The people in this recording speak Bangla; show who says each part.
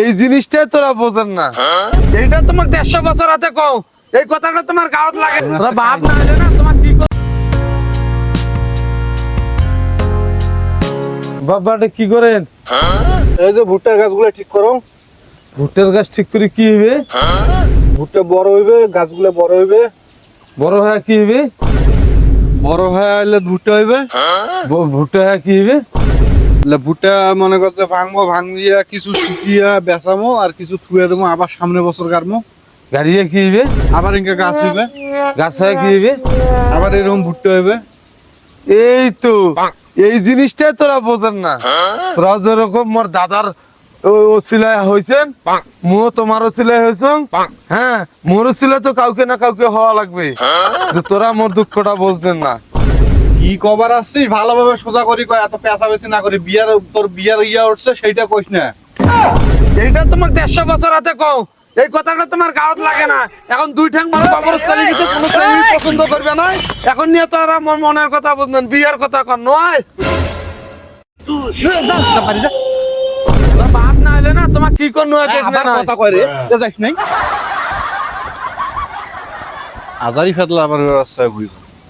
Speaker 1: এই জিনিসটাই তোরা বোঝেন না। এইটা তোমার দেড়শো বছর হাতে কও। এই কথাটা তোমার গাওয়াত লাগে। বাপ না হলে না তোমার কি বাবাটা কি করেন?
Speaker 2: এই যে ভুট্টার গাছগুলো ঠিক করো।
Speaker 1: ভুট্টার গাছ ঠিক করে কি হবে
Speaker 2: ভুট্টা বড় হইবে গাছগুলো বড় হইবে।
Speaker 1: বড় হয়ে কি হবে
Speaker 2: বড় হয়ে আইলে ভুট্টা হইবে।
Speaker 1: ভুট্টা হয়ে কি হবে
Speaker 2: ভুট্টা মনে করছে ভাঙবো ভাঙিয়া কিছু শুকিয়া বেচামো আর কিছু থুয়ে দেবো আবার সামনে বছর কাটমো।
Speaker 1: গাড়িয়ে কি হবে
Speaker 2: আবার ইনকা গাছ হইবে।
Speaker 1: গাছ হয়ে কি
Speaker 2: আবার এরকম ভুট্টা হইবে।
Speaker 1: এই তো এই জিনিসটাই তোরা বোঝেন না। তোরা যেরকম মোর দাদার ও- ওসিলায় হয়েছেন মুও তোমার ওসিলায় হয়েছেন হ্যাঁ মোর ওসিলা তো কাউকে না কাউকে হওয়া লাগবে। তোরা মোর দুঃখটা বুঝবেন না।
Speaker 2: কি কবার আসছিস ভালোভাবে সোজা করি কয় এত পেঁচা বেশি না করি বিয়ার তোর বিয়ার ইয়া উঠছে সেইটা কইস না।
Speaker 1: এইটা তোমার দেড়শো বছর হাতে কও এই কথাটা তোমার গাওয়াত লাগে না। এখন দুই ঠ্যাং মানুষ বাবর চালি কিন্তু কোনো ছেলে পছন্দ করবে না? এখন নিয়ে মোর মনের কথা বুঝলেন বিয়ার কথা কর নয়। বাপ না হলে না তোমার কি কর নয় দেখবে
Speaker 2: আবার
Speaker 1: না
Speaker 2: কথা কয় রে যাইস নাই? আজারি ফেতলা আবার রাস্তায় ঘুরি